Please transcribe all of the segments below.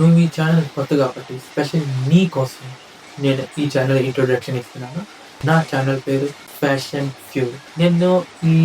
నువ్వు ఈ ఛానల్ కొత్త కాబట్టి స్పెషల్ నీ కోసం నేను ఈ ఛానల్ ఇంట్రొడక్షన్ ఇస్తున్నాను. నా ఛానల్ పేరు ఫ్యాషన్ ఫ్యూర్ నేను ఈ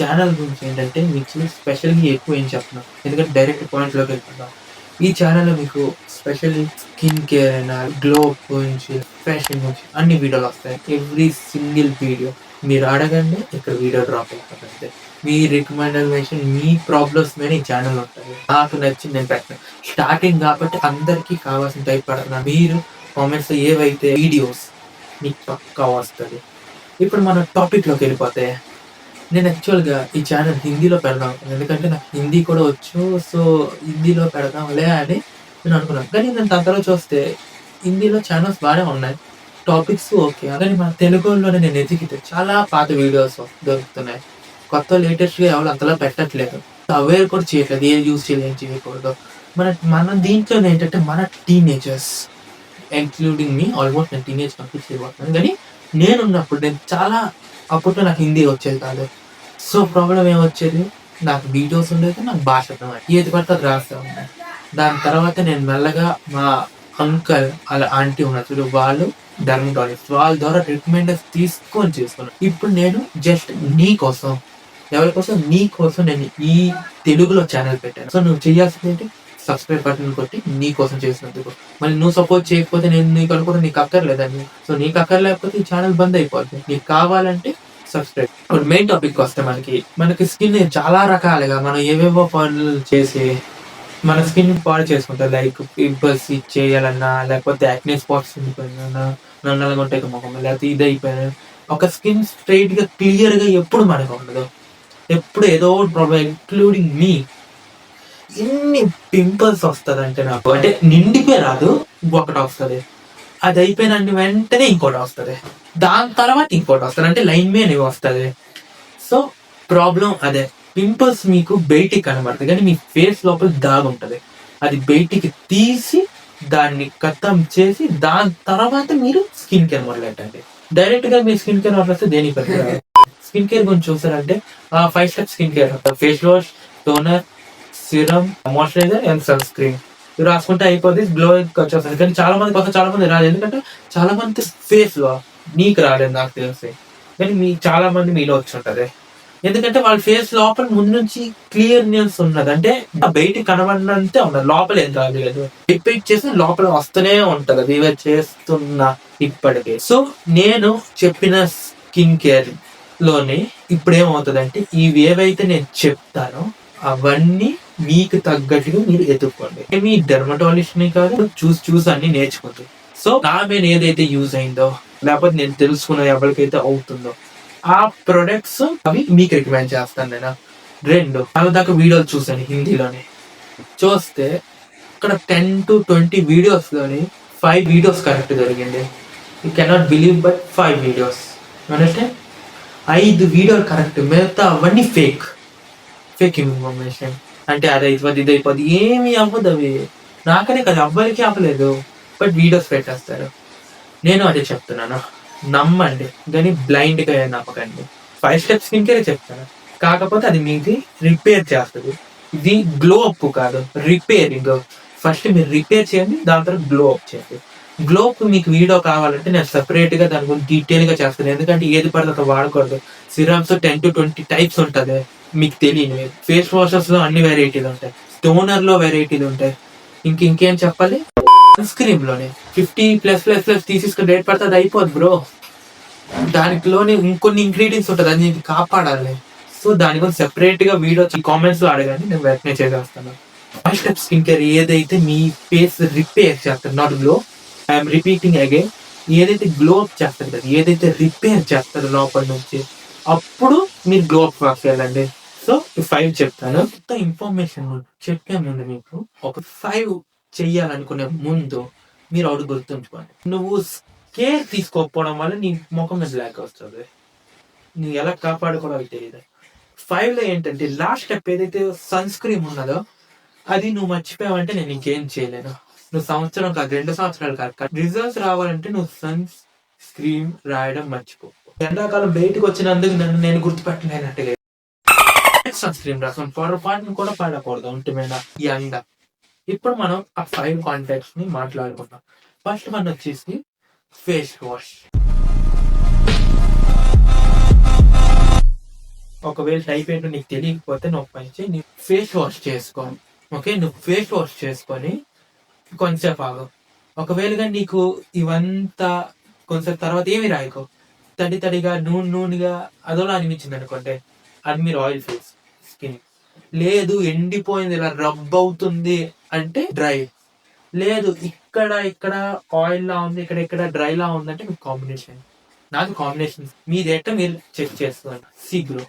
ఛానల్ గురించి ఏంటంటే మీకు స్పెషల్గా ఎక్కువ ఏం చెప్తున్నాను ఎందుకంటే డైరెక్ట్ పాయింట్లోకి వెళ్తున్నాను ఈ ఛానల్లో మీకు స్పెషల్ స్కిన్ కేర్ అయినా గ్లో గురించి ఫ్యాషన్ గురించి అన్ని వీడియోలు వస్తాయి. ఎవ్రీ సింగిల్ వీడియో మీరు అడగండి ఇక్కడ వీడియో డ్రాప్ అయిపోతుంది మీ రికమెండేషన్ మీ ప్రాబ్లమ్స్ మీద ఈ ఛానల్ ఉంటుంది. నాకు నచ్చింది నేను పెట్టాను. స్టార్టింగ్ కాబట్టి అందరికీ కావాల్సిన టైప్ పడుతున్నా మీరు కామెంట్స్ ఏవైతే వీడియోస్ మీకు పక్కా వస్తుంది. ఇప్పుడు మన టాపిక్లోకి వెళ్ళిపోతే నేను యాక్చువల్గా ఈ ఛానల్ హిందీలో పెడదాం. ఎందుకంటే నాకు హిందీ కూడా వచ్చు సో హిందీలో పెడదాంలే అని నేను అనుకున్నాను. కానీ నేను దాని చూస్తే హిందీలో ఛానల్స్ బాగానే ఉన్నాయి. టాపిక్స్ ఓకే కానీ మన తెలుగులోనే నేను ఎదిగితే చాలా పాత వీడియోస్ దొరుకుతున్నాయి. కొత్త లేటెస్ట్గా ఎవరు అంతలా పెట్టట్లేదు. అవేర్ కూడా చేయట్లేదు. ఏ యూజ్ చేయలేదు ఏం చేయకూడదు. మన మన దీంట్లో ఏంటంటే మన టీనేజర్స్ ఇంక్లూడింగ్ మీ ఆల్మోస్ట్ నేను టీనేజ్ కంప్లీట్ చేయబోతున్నాను. కానీ నేనున్నప్పుడు నేను చాలా అప్పట్లో నాకు హిందీ వచ్చేది కాదు. సో ప్రాబ్లం ఏమొచ్చేది నాకు వీడియోస్ ఉండేది నాకు భాష ఏది పడితే అది రాస్తా ఉన్నాయి దాని తర్వాత నేను మెల్లగా మా అంకల్ అలా ఆంటీ ఉన్నారు చూడు వాళ్ళు డర్మటాలజిస్ట్ వాళ్ళ ద్వారా రికమెండర్స్ తీసుకొని చేసుకున్నాను ఇప్పుడు నేను జస్ట్ నీ కోసం ఎవరి కోసం? నీ కోసం నేను ఈ తెలుగులో ఛానల్ పెట్టాను. సో నువ్వు చేయాల్సింది ఏంటి? సబ్స్క్రైబ్ బటన్ కొట్టి నీ కోసం చేసినందుకు. మళ్ళీ నువ్వు సపోర్ట్ చేయకపోతే నేను నీకు అనుకుంటే నీకు అక్కర్లేదని సో నీకు అక్కర్లేకపోతే ఈ ఛానల్ బంద్ అయిపోద్ది. నీకు కావాలంటే సబ్స్క్రైబ్ ఇప్పుడు మెయిన్ టాపిక్ వస్తే మనకి మనకి స్కిన్ చాలా రకాలుగా మనం ఏవేవో పనులు చేసి మన స్కిన్ పాడు చేసుకుంటాం. లైక్ పింపుల్స్ చేయాలన్నా లేకపోతే యాక్నే స్పాట్స్ ఉండిపోయినా నల్లగా ఉంటాయి ముఖం లేకపోతే ఇది అయిపోయినా ఒక స్కిన్ స్ట్రైట్గా క్లియర్గా ఎప్పుడు మనకు ఉండదు. ఎప్పుడు ఏదో ప్రాబ్లం ఇంక్లూడింగ్ మీ ఎన్ని పింపుల్స్ వస్తుంది అంటే నాకు అంటే నిండిపోయి రాదు ఒకటి వస్తుంది. అది అయిపోయిన వెంటనే ఇంకోటి వస్తుంది. దాని తర్వాత ఇంకోటి వస్తుంది. అంటే లైన్ మీద వస్తుంది. సో ప్రాబ్లం అదే. పింపుల్స్ మీకు బయటికి కనబడుతుంది కానీ మీ ఫేస్ లోపల దాగుంటుంది అది బయటికి తీసి దాన్ని కథం చేసి దాని తర్వాత మీరు స్కిన్ కేర్ మొదలెట్టండి. డైరెక్ట్గా మీరు స్కిన్ కేర్ మొదలెస్తే దేనికి పనికి స్కిన్ కేర్ గురించి చూసారంటే five step skin care. Face wash toner serum moisturiser and sunscreen. ఇవి రాసుకుంటే అయిపోద్ది గ్లో వచ్చేస్తుంది. కానీ చాలా మంది కొత్త చాలా మంది రాలేదు. ఎందుకంటే చాలా మంది ఫేస్లో నీకు రాలేదు నాకు తెలిసి. కానీ మీ చాలా మంది మీలో వచ్చి ఉంటది. ఎందుకంటే వాళ్ళ ఫేస్ లోపల ముందు నుంచి క్లియర్నెస్ ఉన్నది. అంటే బయట కనబడినంతే ఉన్నది. లోపల ఏం రాలేదు రిపీట్ చేసి లోపల వస్తూనే ఉంటది. అది చేస్తున్నా ఇప్పటికే. సో నేను చెప్పిన స్కిన్ కేర్లోని ఇప్పుడు ఏమవుతుందంటే ఇవి ఏవైతే నేను చెప్తానో. అవన్నీ మీకు తగ్గట్టుగా మీరు ఎదుర్కోండి మీ డెర్మటాలజిస్ట్ని కాదు చూసి చూసి అన్ని నేర్చుకుంటుంది సో నా మీద ఏదైతే యూజ్ అయిందో లేకపోతే నేను తెలుసుకున్న ఎవరికైతే అవుతుందో ఆ ప్రొడక్ట్స్ అవి మీకు రికమెండ్ చేస్తాను నేను. రెండు చాలా దాకా వీడియోలు చూసాను హిందీలోని. చూస్తే ఇక్కడ టెన్ టు ట్వంటీ వీడియోస్లోని ఫైవ్ వీడియోస్ కరెక్ట్ జరిగింది. You cannot believe but five videos అంటే ఐదు వీడియోలు కరెక్ట్ మిగతా అవన్నీ ఫేక్ ఫేక్ ఇన్ఫర్మేషన్ అంటే అది అయిపోద్ది ఇది అయిపోద్ది ఏమి అవ్వదు అవి. నాకనే కదా అవ్వలికి అవ్వలేదు. బట్ వీడియోస్ పెట్టేస్తారు. నేను అదే చెప్తున్నాను. నమ్మండి. కానీ బ్లైండ్గా నమ్మకండి. ఫైవ్ స్టెప్స్ స్కిన్ చెప్తాను. కాకపోతే అది మీది రిపేర్ చేస్తుంది. ఇది గ్లో అప్ కాదు రిపేరింగ్ ఫస్ట్ మీరు రిపేర్ చేయండి దాని తర్వాత గ్లో అప్ చేయండి. గ్లో అప్ మీకు వీడియో కావాలంటే నేను సపరేట్గా దాని గురించి డీటెయిల్గా చేస్తాను. ఎందుకంటే ఏది పడితే అది వాడకూడదు. Serums ten to twenty types ఉంటుంది. మీకు తెలియదు ఫేస్ వాషెస్లో అన్ని వెరైటీలు ఉంటాయి. టోనర్లో వెరైటీలు ఉంటాయి. ఇంక ఇంకేం చెప్పాలి? సన్ స్క్రీన్లోనే. ఫిఫ్టీ ప్లస్ ప్లస్ ప్లస్ తీసేసుకుని రేట్ పడితే అది అయిపోద్ది బ్రో దానిలోనే ఇంకొన్ని ఇంగ్రీడియంట్స్ ఉంటుంది. అది నేను కాపాడాలి. సో దాని గురించి సెపరేట్గా వీడియో కామెంట్స్లో అడగండి. నేను వెంటనే చేసేస్తాను. ఫైవ్ స్టెప్ స్కిన్ కేర్ ఏదైతే మీ ఫేస్ రిపేర్ చేస్తారు not glow I'm repeating again ఏదైతే గ్లో అప్ చేస్తారు కదా ఏదైతే రిపేర్ చేస్తారు లోపల నుంచి అప్పుడు మీరు గ్లో అప్ చేయాలండి. సో ఫైవ్ చెప్తాను. మొత్తం ఇన్ఫర్మేషన్ చెప్పాను ముందు మీకు ఒక ఫైవ్ చెయ్యాలనుకునే ముందు మీరు ఒకటి గుర్తుంచుకోండి. నువ్వు కేర్ తీసుకోకపోవడం వల్ల నీ ముఖం మీద బ్లాక్ వస్తుంది. నువ్వు ఎలా కాపాడుకోవడం తెలియదు ఫైవ్లో ఏంటంటే లాస్ట్ స్టెప్ ఏదైతే సన్ స్క్రీన్ ఉన్నదో అది నువ్వు మర్చిపోయావంటే నేను ఇంకేం చేయలేను. నువ్వు సంవత్సరం కాదు రెండు సంవత్సరాలు కాదు రిజల్ట్స్ రావాలంటే నువ్వు సన్ స్క్రీన్ రాయడం మర్చిపో. ఎండాకాలం బయటకు వచ్చినందుకు నన్ను నేను గుర్తుపెట్టలేనట్టుగా సన్ స్క్రీన్ రాసాం పొరపాటును కూడా పడకూడదు ఒంటి మీద ఈ ఎండ ఇప్పుడు మనం ఆ ఫైవ్ కాంటాక్ట్స్ని మాట్లాడుకుందాం. ఫస్ట్ మనం వచ్చేసి ఫేస్ వాష్ ఒకవేళ టైప్ ఏంటో నీకు తెలియకపోతే నువ్వు పంచి నీ ఫేస్ వాష్ చేసుకో. ఓకే నువ్వు ఫేస్ వాష్ చేసుకొని కొంచెంసేపు ఆగు. ఒకవేళగా నీకు ఇవంతా కొంచెం తర్వాత ఏమి రాయకో. తడి తడిగా నూనె నూనెగా అదోలా అనిపించింది అనుకోండి అది మీరు ఆయిల్ ఫేస్ స్కిన్ లేదు ఎండిపోయింది ఇలా రబ్ అవుతుంది అంటే డ్రై. లేదు ఇక్కడ ఇక్కడ ఆయిల్ లా ఉంది ఇక్కడ ఇక్కడ డ్రై లా ఉందంటే మీకు కాంబినేషన్. నాకు కాంబినేషన్. మీది ఎట్ట మీరు చెక్ చేస్తున్నారు సీగ్రో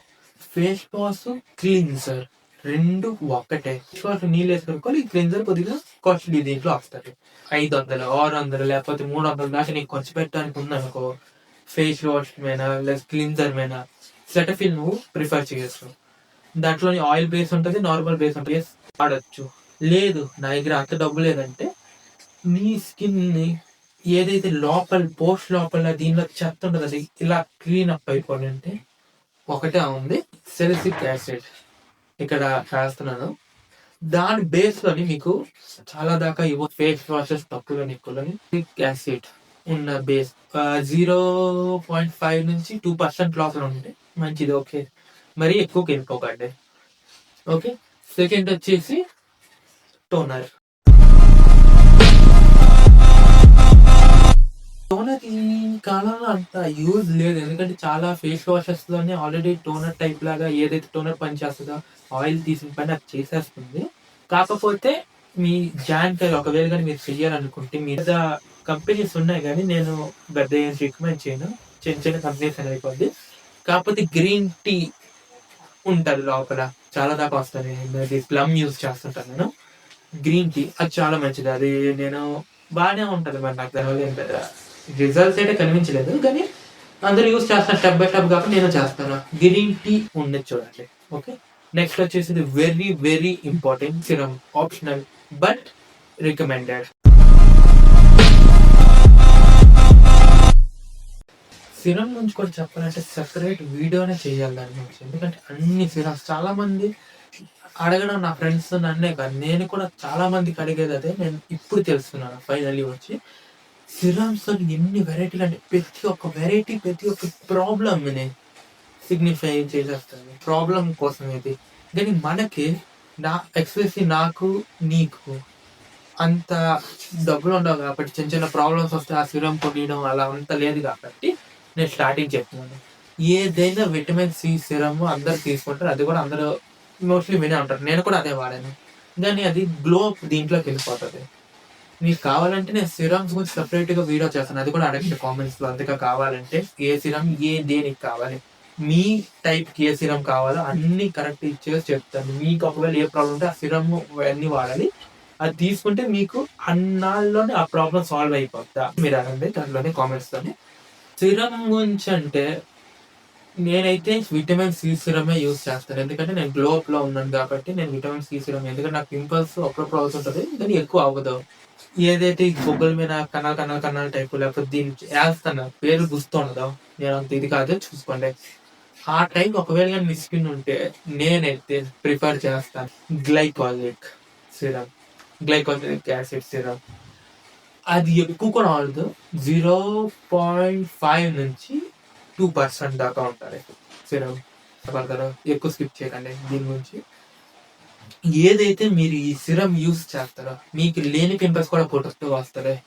ఫేస్ వాష్ క్లీన్సర్. రెండు ఒక్కటే ఫేస్ వాష్ నీళ్ళు వేసుకోవాలి క్లీన్సర్ కొద్దిగా కాస్ట్లీ దీంట్లో వస్తారు ఐదు వందలు ఆరు వందలు లేకపోతే మూడు వందలు దాకా నీకు ఖర్చు పెట్టడానికి ఉందనుకో ఫేస్ వాష్ మీద లేదా క్లీన్సర్ మీద సెటఫిల్ నువ్వు ప్రిఫర్ చేయొచ్చు. దాంట్లోని ఆయిల్ బేస్ ఉంటుంది నార్మల్ బేస్ ఉంటుంది. Yes, వాడచ్చు. లేదు నా దగ్గర అంత డబ్బు లేదంటే నీ స్కిన్ని ఏదైతే లోపల పోస్ట్ లోపల దీనిలో చెత్త ఉంటుంది అది ఇలా క్లీన్ అప్ అయిపోవాలంటే ఒకటే ఉంది సెలిసిక్ యాసిడ్. ఇక్కడ రాస్తున్నాను. దాని బేస్లోని మీకు చాలా దాకా ఇవ్వ ఫేస్ వాషెస్ తక్కువ ఎక్కువలోని యాసిడ్ ఉన్న బేస్ జీరో పాయింట్ ఫైవ్ నుంచి టూ పర్సెంట్ లాస్ ఉంటే మంచిది ఓకే మరి ఎక్కువకి వెళ్ళిపోకండి ఓకే? సెకండ్ వచ్చేసి టోనర్. టోనర్ ఈ కాలంలో అంత యూజ్ లేదు. ఎందుకంటే చాలా ఫేస్ వాషెస్లోనే ఆల్రెడీ టోనర్ టైప్ లాగా ఏదైతే టోనర్ పనిచేస్తుందో ఆయిల్ తీసిన పని అది చేసేస్తుంది. కాకపోతే మీ జాయింట్ ఒకవేళ కానీ మీరు చెయ్యాలనుకుంటే మీ కంపెనీస్ ఉన్నాయి కానీ నేను పెద్ద ఏం రికమెండ్ చేయను. చిన్న చిన్న కంపెనీస్ అనేవి కొద్ది. కాకపోతే గ్రీన్ టీ ఉంటుంది లోపల. చాలా దాకా వస్తుంది అది ప్లమ్ యూజ్ చేస్తుంటాను నేను. గ్రీన్ టీ అది చాలా మంచిది. అది నేను బాగానే ఉంటుంది మరి నాకు దానివల్ల ఏం పెద్ద రిజల్ట్స్ అయితే కనిపించలేదు. కానీ అందరూ యూజ్ చేస్తాను స్టెప్ బై స్టెప్ కాబట్టి నేను చేస్తాను. గ్రీన్ టీ ఉన్నది చూడండి. ఓకే నెక్స్ట్ వచ్చేసి very very important serum optional but recommended serum నుంచి కూడా చెప్పాలంటే సెపరేట్ వీడియోనే చేయాలి దాని గురించి. ఎందుకంటే అన్ని సిరమ్స్ చాలా మంది అడగడం నా ఫ్రెండ్స్ నన్నే కాదు. నేను కూడా చాలా మందికి అడిగేది అదే. నేను ఇప్పుడు తెలుస్తున్నాను ఫైనల్లీ వచ్చి. సిరమ్స్ ఎన్ని వెరైటీలు అంటే ప్రతి ఒక్క వెరైటీ ప్రతి ఒక్క ప్రాబ్లమ్ని సిగ్నిఫై చేసేస్తుంది. ప్రాబ్లం కోసం ఇది. కానీ మనకి నా ఎక్స్పెషల్లీ నాకు నీకు అంత డబ్బులు ఉండవు కాబట్టి చిన్న చిన్న ప్రాబ్లమ్స్ వస్తే ఆ సిరం కొనియడం అలా అంత లేదు కాబట్టి నేను స్టార్టింగ్ చెప్తున్నాను. ఏదైనా విటమిన్ సి సిరమ్ అందరు తీసుకుంటారు. అది కూడా అందరూ మోస్ట్లీ వినే ఉంటారు. నేను కూడా అదే వాడాను. కానీ అది గ్లో దీంట్లోకి వెళ్ళిపోతుంది. మీకు కావాలంటే నేను సిరమ్స్ గురించి సపరేట్గా వీడియో చేస్తాను. అది కూడా అడగండి కామెంట్స్లో అందుకే కావాలంటే ఏ సిరమ్ ఏ దేనికి కావాలి మీ టైప్కి ఏ సిరమ్ కావాలో అన్ని కరెక్ట్ ఇచ్చేసి చెప్తాను. మీకు ఒకవేళ ఏ ప్రాబ్లం ఉంటే ఆ సిరమ్ అన్ని వాడాలి. అది తీసుకుంటే మీకు అన్నాల్లోనే ఆ ప్రాబ్లం సాల్వ్ అయిపోద్దా? మీరు అనండి దాంట్లోనే కామెంట్స్తోనే సిరం గురించి అంటే నేనైతే విటమిన్ సి సిరమే యూస్ చేస్తాను. ఎందుకంటే నేను గ్లో అప్లో ఉన్నాను కాబట్టి నేను విటమిన్ సి సిరం ఎందుకంటే నాకు పింపుల్స్ అప్పుడప్పుడు ఉంటుంది. కానీ ఎక్కువ అవ్వదు. ఏదైతే ఈ బొగ్గల మీద కన్నాలు కన్నాలు కన్నాలు టైప్ లేకపోతే దీన్ని వేస్తాను. పేరు గుర్తుండదు నేను అంత ఇది కాదు. చూసుకోండి. ఆ టైం ఒకవేళ కానీ మిస్కిన్ ఉంటే నేనైతే ప్రిఫర్ చేస్తాను. Glycolic serum glycolic acid serum అది ఎక్కువ కూడా ఆడదు. జీరో పాయింట్ ఫైవ్ నుంచి టూ పర్సెంట్ దాకా ఉంటారు. సిరం పడతారు ఎక్కువ స్కిప్ చేయకండి దీని గురించి. ఏదైతే మీరు ఈ సిరం యూస్ చేస్తారో మీకు లేని పింపుల్స్ కూడా పుట్టుతూ వస్తారే?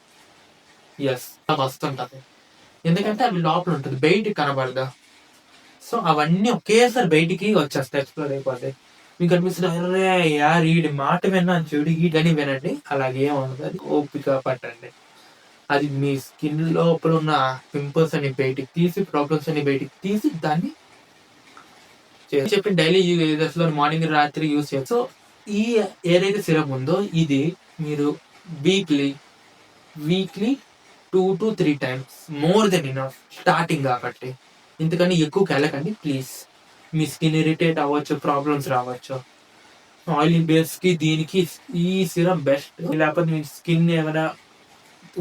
ఎస్ వస్తుంటుంది. ఎందుకంటే అవి లోపల ఉంటుంది బయటికి కనబడదా. సో అవన్నీ ఒకేసారి బయటికి వచ్చేస్తాయి ఎక్స్ప్లోర్ అయిపోతాయి. మీకు అనిపిస్తుంది అరే యార్ వీడి మాట విన్నాను చూడు వీడని వినండి. అలాగే ఉండదు అది ఓపిక పట్టండి. అది మీ స్కిన్ లోపల ఉన్న పింపుల్స్ అని బయటికి తీసి ప్రాబ్లమ్స్ అని బయటికి తీసి దాన్ని చే- చెప్పి డైలీ యూజెస్లో మార్నింగ్ రాత్రి యూజ్ చేయాలి సో ఈ ఏదైతే సిరప్ ఉందో ఇది మీరు weekly weekly two to three times more than enough starting కాబట్టి. ఇంతకని ఎక్కువ కలకండి ప్లీజ్. మీ స్కిన్ ఇరిటేట్ అవ్వచ్చు ప్రాబ్లమ్స్ రావచ్చు. ఆయిలీ బేస్కి దీనికి ఈ సిరం బెస్ట్. లేకపోతే మీ స్కిన్ ఏమైనా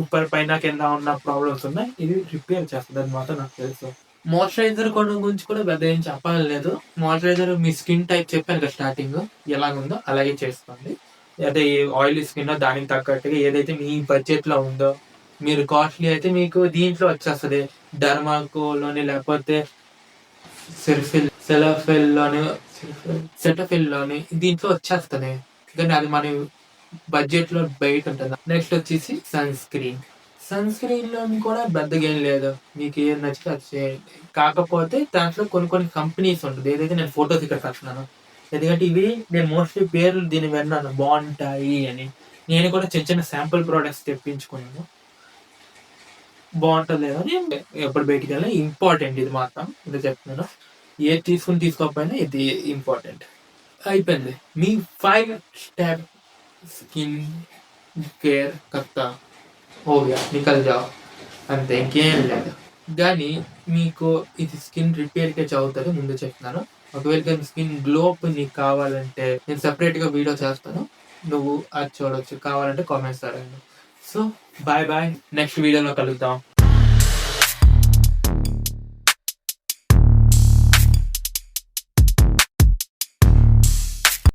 ఉప్పర్ పైన కింద ఉన్న ప్రాబ్లమ్స్ ఉన్నాయి ఇది రిపేర్ చేస్తుంది. అది మాత్రం నాకు తెలుసు. మాయిశ్చరైజర్ కొనడం గురించి కూడా పెద్ద ఏం చెప్పలేదు మాయిశ్చరైజర్ మీ స్కిన్ టైప్ చెప్పాను కదా స్టార్టింగ్. ఎలాగుందో అలాగే చేసుకోండి అదే ఆయిల్ స్కిన్ దానికి తగ్గట్టుగా ఏదైతే మీ బడ్జెట్లో ఉందో మీరు కాస్ట్లీ అయితే మీకు దీంట్లో వచ్చేస్తుంది. డర్మాకోలోని లేకపోతే సెర్ఫిల్ సెలఫిల్. లోని సెటఫిల్లోని దీంట్లో వచ్చేస్తుంది కానీ అది మన బడ్జెట్లో బయట ఉంటుంది. నెక్స్ట్ వచ్చేసి సన్ స్క్రీన్ సన్ స్క్రీన్లో కూడా పెద్దగా ఏం లేదు. మీకు ఏం నచ్చితే అది చేయండి. కాకపోతే దాంట్లో కొన్ని కొన్ని కంపెనీస్ ఉంటుంది. ఏదైతే నేను ఫోటోస్ ఇక్కడ కట్టున్నాను ఎందుకంటే ఇవి నేను మోస్ట్లీ పేర్లు దీన్ని విన్నాను బాగుంటాయి అని. నేను కూడా చిన్న చిన్న శాంపుల్ ప్రోడక్ట్స్ తెప్పించుకున్నాను. బాగుంటుంది అని ఎప్పుడు బయటికి వెళ్ళినా ఇంపార్టెంట్ ఇది మాత్రం. ఇది చెప్తున్నాను. ఏది తీసుకుని తీసుకోకపోయినా ఇది ఇంపార్టెంట్ అయిపోయింది. మీ ఫైవ్ స్టెప్ స్కిన్ కేర్ కత్తా ఓయా నికల్ జావ్ అంతే ఇంకేం లేదు. కానీ మీకు ఇది స్కిన్ రిపేర్కే చదువుతుంది ముందు చెప్తున్నాను. ఒకవేళ స్కిన్ గ్లోప్ నీకు కావాలంటే నేను సపరేట్గా వీడియో చేస్తాను. నువ్వు అది చూడొచ్చు. కావాలంటే కామెంట్స్ అడగండి సో బాయ్ బాయ్ నెక్స్ట్ వీడియోలో కలుద్దాం.